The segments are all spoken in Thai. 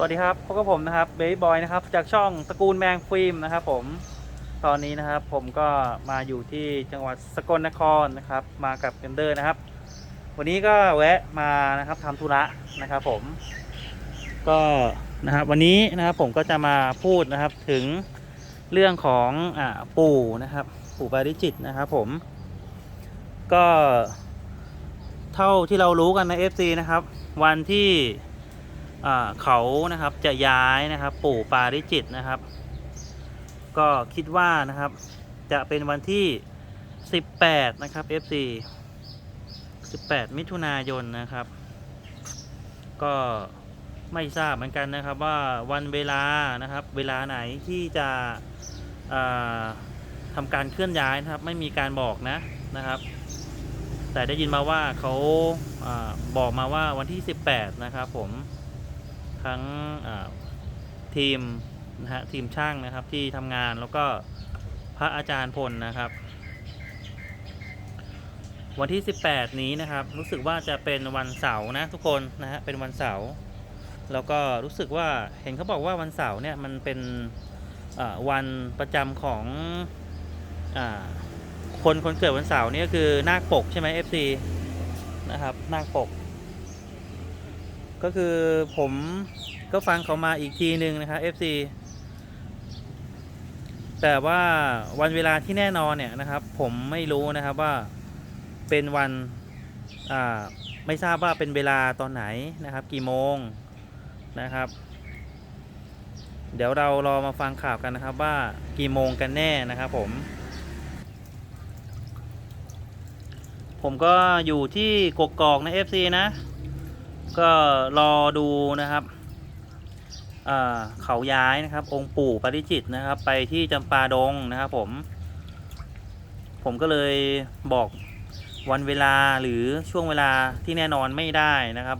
สวัสดีครับพบกับผมนะครับเบย์บอยนะครับจากช่องตระกูลแมงฟิล์มนะครับผมตอนนี้นะครับผมก็มาอยู่ที่จังหวัดสกลนครนะครับ มากับเอนเดอร์นะครับ วันนี้ก็แวะมานะครับทำธุระนะครับผม ก็นะครับวันนี้นะครับผมก็จะมาพูดนะครับถึงเรื่องของอ่าปู่นะครับปู่ปาริจิตนะครับผม ก็เท่าที่เรารู้กันใน FC นะครับ วันที่ เขานะครับจะย้ายนะครับ ปู่ปาริจิตนะครับ ก็คิดว่านะครับ จะเป็นวันที่ 18 นะครับ FC 18 มิถุนายนนะครับ ก็ไม่ทราบเหมือนกันนะครับว่าวันเวลานะครับ เวลาไหนที่จะอ่าทำการเคลื่อนย้ายนะครับ ไม่มีการบอกนะนะครับ แต่ได้ยินมาว่าเขาอาบอกมาว่าวันที่ 18 นะครับผม ทั้งทีมนะฮะทีมช่างนะครับที่ทำงานแล้วก็พระอาจารย์พลนะครับ วันที่ 18 นี้นะครับ รู้สึกว่าจะเป็นวันเสาร์นะทุกคนนะฮะเป็นวันเสาร์แล้วก็รู้สึกว่าเห็นเขาบอกว่าวันเสาร์เนี่ยมันเป็นวันประจำของอคนคนเกิดวันเสาร์นี่ก็คือนาคปกใช่ไหม FC นะครับนาคปก ก็คือผมก็ฟังเขามาอีกทีหนึ่งนะครับ FC แต่ว่าวันเวลาที่แน่นอนเนี่ยนะครับ ผมไม่รู้นะครับว่าเป็นวันอ่าไม่ทราบว่าเป็นเวลาตอนไหนนะครับ กี่โมงนะครับ เดี๋ยวเรารอมาฟังข่าวกันนะครับว่ากี่โมงกันแน่นะครับผม ผมก็อยู่ที่กกอกนะ FC นะ ก็รอดูนะครับเขาย้ายนะครับ องค์ปู่ปริจิตนะครับ ไปที่จำปาดงนะครับผม ผมก็เลยบอกวันเวลาหรือช่วงเวลาที่แน่นอนไม่ได้นะครับ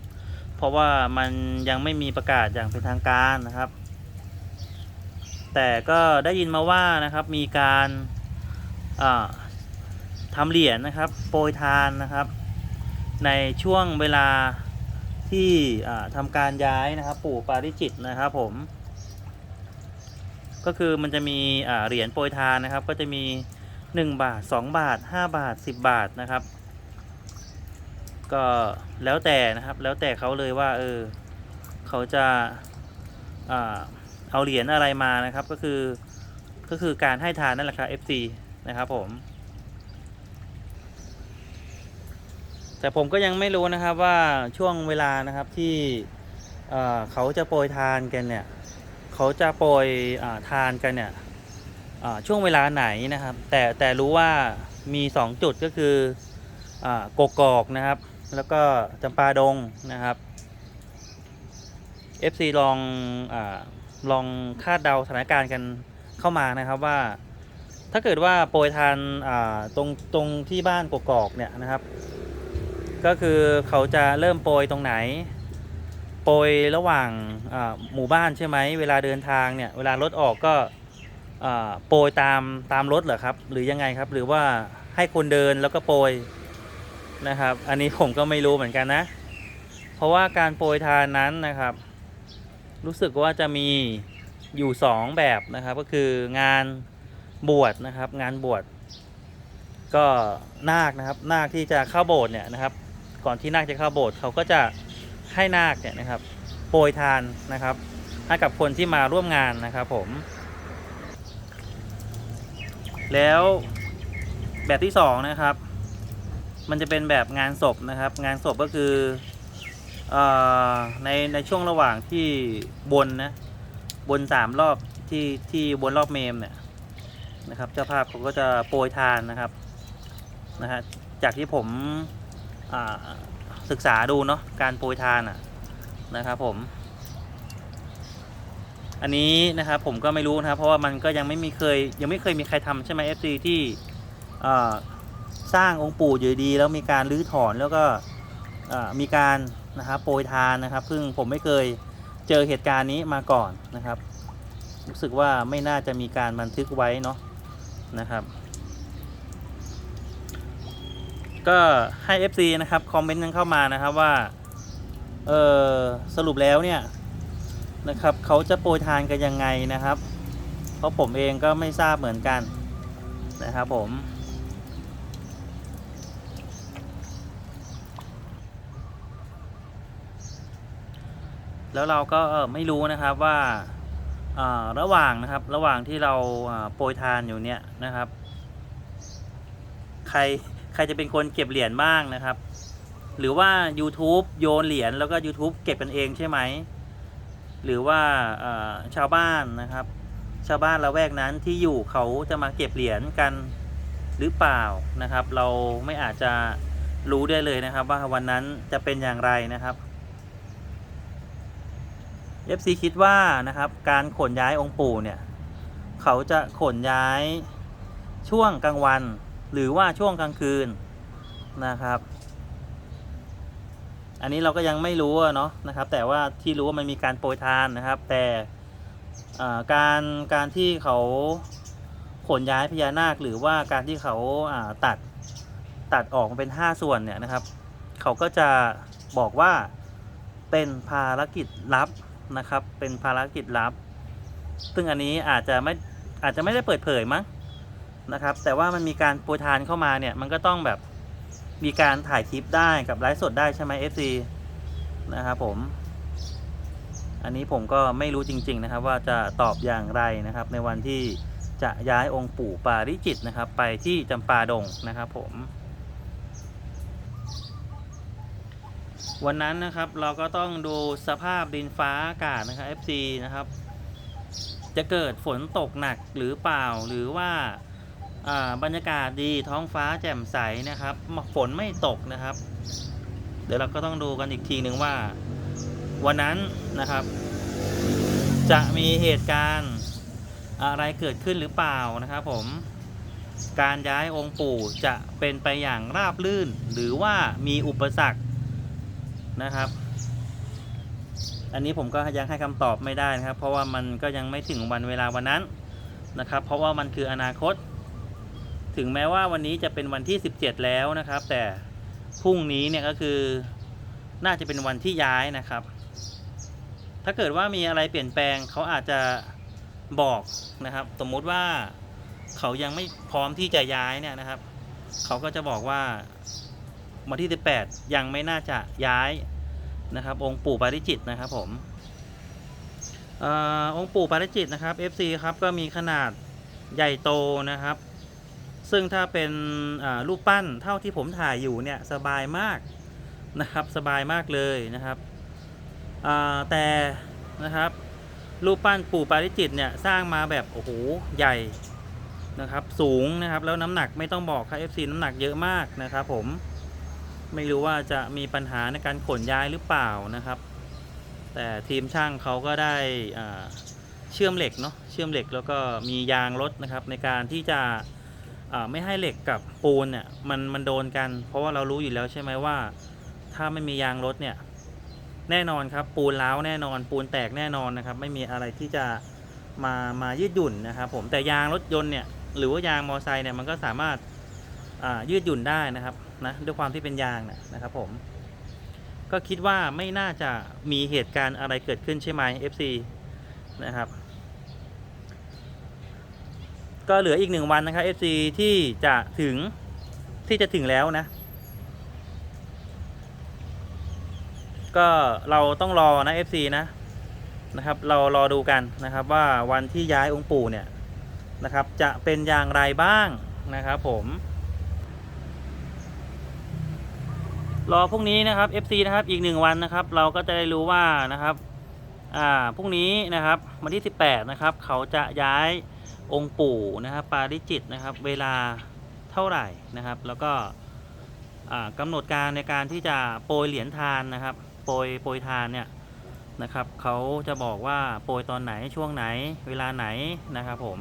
เพราะว่ามันยังไม่มีประกาศอย่างเป็นทางการนะครับ แต่ก็ได้ยินมาว่านะครับมีการทำเหรียญนะครับ โปรยทานนะครับ ในช่วงเวลา ที่อ่าทำการย้ายนะครับปู่ปาริจิตนะครับผม ก็คือมันจะมีเหรียญโปรยทานนะครับ ก็จะมี 1 บาท 2 บาท 5 บาท 10 บาทนะครับ ก็แล้วแต่นะครับแล้วแต่เขาเลยว่าเออเขาจะอเอาเหรียญอะไรมานะครับก็คือก็คือการให้ทานนั่นแหละครับ FC นะครับผม แต่ผมก็ยังไม่รู้นะครับว่าช่วงเวลานะครับที่เขาจะโปรยทานกันเนี่ยเขาจะโปรยทานกันเนี่ยช่วงเวลาไหนนะครับ แต่แต่รู้ว่ามี 2 จุดก็คืออากกอกนะครับ แล้วก็จำปาดงนะครับ FC ลองอลองคาดเดาสถานการณ์กันเข้ามานะครับว่า ถ้าเกิดว่าโปรยทานตรงตรงที่บ้านกกอกเนี่ยนะครับ ก็คือเขาจะเริ่มโปรยตรงไหน โปรยระหว่างหมู่บ้านใช่ไหมเวลาเดินทางเนี่ยเวลารถออกก็โปรยตามตามรถเหรอครับ หรือยังไงครับ หรือว่าให้คนเดินแล้วก็โปรยนะครับ อันนี้ผมก็ไม่รู้เหมือนกันนะ เพราะว่าการโปรยทานนั้นนะครับ รู้สึกว่าจะมีอยู่สองแบบนะครับ ก็คืองานบวชนะครับ งานบวชก็นาคนะครับ นาคที่จะเข้าโบสถ์เนี่ยนะครับ ก่อนที่นาคจะเข้าโบสถ์เขาก็จะให้นาคเนี่ยนะครับโปรยทานนะครับ ให้กับคนที่มาร่วมงานนะครับผม แล้วแบบที่สองนะครับ มันจะเป็นแบบงานศพนะครับ งานศพก็คืออในในช่วงระหว่างที่บนนะบนสามรอบที่ที่บนรอบเมมเนี่ยนะครับ เจ้าภาพเขาก็จะโปรยทานนะครับนะฮะจากที่ผม ศึกษาดูเนาะการโปรยทานอะนะครับผม อันนี้นะครับผมก็ไม่รู้นะครับ เพราะว่ามันก็ยังไม่มีเคย ยังไม่เคยมีใครทำใช่ไหม FC ที่อ่สร้างองค์ปู่อยู่ดี แล้วมีการรื้อถอนแล้วก็มีการนะครับโปรยทานนะครับซึ่งผมไม่เคยเจอเหตุการณ์นี้มาก่อนนะครับ รู้สึกว่าไม่น่าจะมีการบันทึกไว้เนาะนะครับ ก็ให้ FC นะครับคอมเมนต์กันเข้ามานะครับว่าเออสรุปแล้วเนี่ยนะครับเขาจะโปรยทานกันยังไงนะครับ เพราะผมเองก็ไม่ทราบเหมือนกันนะครับผมแล้วเราก็ไม่รู้นะครับว่าอ่าระหว่างนะครับระหว่างที่เราโปรยทานอยู่เนี่ยนะครับ ใคร ใครจะเป็นคนเก็บเหรียญบ้างนะครับ หรือว่า YouTube โยนเหรียญแล้วก็ YouTube เก็บกันเองใช่ไหม หรือว่าชาวบ้านนะครับ ชาวบ้านละแวกนั้นที่อยู่เขาจะมาเก็บเหรียญกันหรือเปล่านะครับ เราไม่อาจจะรู้ได้เลยนะครับ ว่าวันนั้นจะเป็นอย่างไรนะครับ FC คิดว่านะครับการขนย้ายองค์ปู่เนี่ย เขาจะขนย้ายช่วงกลางวัน หรือว่าช่วงกลางคืนนะครับ อันนี้เราก็ยังไม่รู้เนาะนะครับ แต่ว่าที่รู้ว่ามันมีการโปรยทานนะครับ แต่การการที่เขาขนย้ายพญานาค หรือว่าการที่เขาาตัดตัดออกเป็น 5 ส่วนเนี่ยนะครับ เขาก็จะบอกว่าเป็นภารกิจลับนะครับ เป็นภารกิจลับ ซึ่งอันนี้อาจจะไม่อาจจะไม่ได้เปิดเผยมั้ง นะครับ แต่ว่ามันมีการโปรยทานเข้ามาเนี่ย มันก็ต้องแบบมีการถ่ายคลิปได้กับไลฟ์สดได้ใช่ไหม FC นะครับผม อันนี้ผมก็ไม่รู้จริง ๆ นะครับ ว่าจะตอบอย่างไรนะครับ ในวันที่จะย้ายองค์ปู่ปาริจิตนะครับ ไปที่จำปาดงนะครับผม วันนั้นนะครับเราก็ต้องดูสภาพดินฟ้าอากาศนะครับ FC นะครับ จะเกิดฝนตกหนักหรือเปล่าหรือว่าอ่า บรรยากาศดีท้องฟ้าแจ่มใสนะครับฝนไม่ตกนะครับ เดี๋ยวเราก็ต้องดูกันอีกทีหนึ่งว่า วันนั้นนะครับ จะมีเหตุการณ์อะไรเกิดขึ้นหรือเปล่านะครับ ผมการย้ายองค์ปู่จะเป็นไปอย่างราบรื่น หรือว่ามีอุปสรรคนะครับ อันนี้ผมก็ยังให้คำตอบไม่ได้นะครับ เพราะว่ามันก็ยังไม่ถึงวันเวลาวันนั้นนะครับ เพราะว่ามันคืออนาคต ถึงแม้ว่าวันนี้จะเป็นวันที่ 17 แล้วนะครับ แต่พรุ่งนี้เนี่ยก็คือน่าจะเป็นวันที่ย้ายนะครับ ถ้าเกิดว่ามีอะไรเปลี่ยนแปลงเขาอาจจะบอกนะครับ สมมุติว่าเขายังไม่พร้อมที่จะย้ายเนี่ยนะครับ เขาก็จะบอกว่าวันที่ 18 ยังไม่น่าจะย้ายนะครับ องค์ปู่ปาริจิตนะครับผมอองค์ปู่ปาริจิตนะครับ FC ครับก็มีขนาดใหญ่โตนะครับ ซึ่งถ้าเป็นรูปปั้นเท่าที่ผมถ่ายอยู่เนี่ยสบายมากนะครับสบายมากเลยนะครับแต่นะครับรูปปั้นปู่ปาริจิตเนี่ยสร้างมาแบบโอ้โหใหญ่นะครับสูงนะครับแล้วน้ำหนักไม่ต้องบอกครับ FC น้ำหนักเยอะมากนะครับ ผมไม่รู้ว่าจะมีปัญหาในการขนย้ายหรือเปล่านะครับ แต่ทีมช่างเขาก็ได้เชื่อมเหล็กเนาะเชื่อมเหล็กแล้วก็มียางรถนะครับในการที่จะ ไม่ให้เหล็กกับปูนเนี่ยมันมันโดนกัน เพราะว่าเรารู้อยู่แล้วใช่ไหมว่า ถ้าไม่มียางรถเนี่ยแน่นอนครับ ปูนร้าวแน่นอน ปูนแตกแน่นอนนะครับ ไม่มีอะไรที่จะมามายืดหยุ่นนะครับผมแต่ยางรถยนต์เนี่ยหรือว่ายางมอไซค์เนี่ยมันก็สามารถยืดหยุ่นได้นะครับนะด้วยความที่เป็นยางนะนะครับผมก็คิดว่าไม่น่าจะมีเหตุการณ์อะไรเกิดขึ้นใช่ไหม FC นะครับ ก็เหลืออีกหนึ่งวันนะครับ FC ที่จะถึงที่จะถึงแล้วนะ ก็เราต้องรอนะ FC นะนะครับ เรารอดูกันนะครับว่าวันที่ย้ายองค์ปู่เนี่ยนะครับ จะเป็นอย่างไรบ้างนะครับผม รอพรุ่งนี้นะครับ FC นะครับอีกหนึ่งวันนะครับ เราก็จะได้รู้ว่านะครับอ่าพรุ่งนี้นะครับวันที่ 18 นะครับ เขาจะย้าย องค์ปู่นะครับปาริจิตนะครับ เวลาเท่าไหร่นะครับ แล้วก็อ่ากำหนดการในการที่จะโปรยเหรียญทานนะครับ โปรยโปรยทานเนี่ยนะครับเขาจะบอกว่าโปรยตอนไหนช่วงไหนเวลาไหนนะครับผม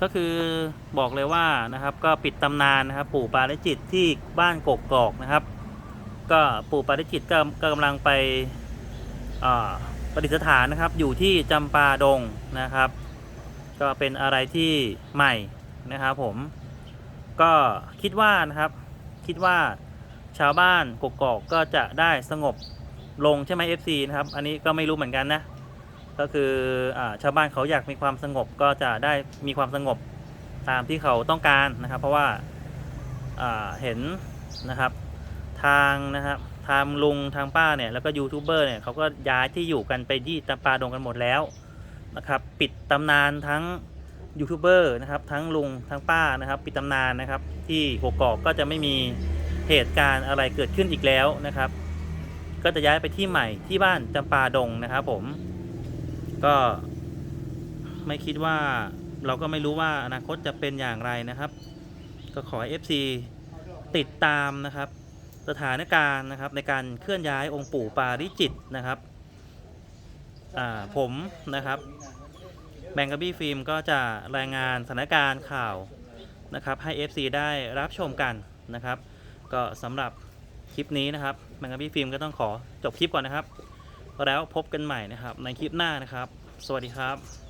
ก็คือบอกเลยว่านะครับ ก็ปิดตำนานนะครับ ปู่ปาริจิตที่บ้านกกอกนะครับ ก็ปู่ปาริจิตก็ก็กำลังไปอ่า ประดิษฐานนะครับอยู่ที่จำปาดงนะครับ ก็เป็นอะไรที่ใหม่นะครับผมก็คิดว่านะครับคิดว่าชาวบ้านกกอกก็จะได้สงบลงใช่ไหม FC นะครับอันนี้ก็ไม่รู้เหมือนกันนะก็คืออชาวบ้านเขาอยากมีความสงบก็จะได้มีความสงบตามที่เขาต้องการนะครับ เพราะว่าเห็นนะครับทางนะครับ ทางลุงทางป้าเนี่ยแล้วก็ยูทูบเบอร์เนี่ยเขาก็ย้ายที่อยู่กันไปที่ตำปาดงกันหมดแล้วนะครับ ปิดตำนานทั้งยูทูบเบอร์นะครับทั้งลุงทั้งป้านะครับ ปิดตำนานนะครับ ที่หกกอกก็จะไม่มีเหตุการณ์อะไรเกิดขึ้นอีกแล้วนะครับ ก็จะย้ายไปที่ใหม่ที่บ้านจำปาดงนะครับ ผม ก็ไม่คิดว่าเราก็ไม่รู้ว่าอนาคตจะเป็นอย่างไรนะครับ ก็ขอให้ FC ติดตามนะครับ สถานการณ์นะครับในการเคลื่อนย้ายองค์ปู่ปาริจิตนะครับผมนะครับแบงกบี้ฟิล์มก็จะรายงานสถานการณ์ข่าวนะครับให้ FC ได้รับชมกันนะครับ ก็สำหรับคลิปนี้นะครับแบงกบี้ฟิล์มก็ต้องขอจบคลิปก่อนนะครับ แล้วพบกันใหม่นะครับในคลิปหน้านะครับ สวัสดีครับ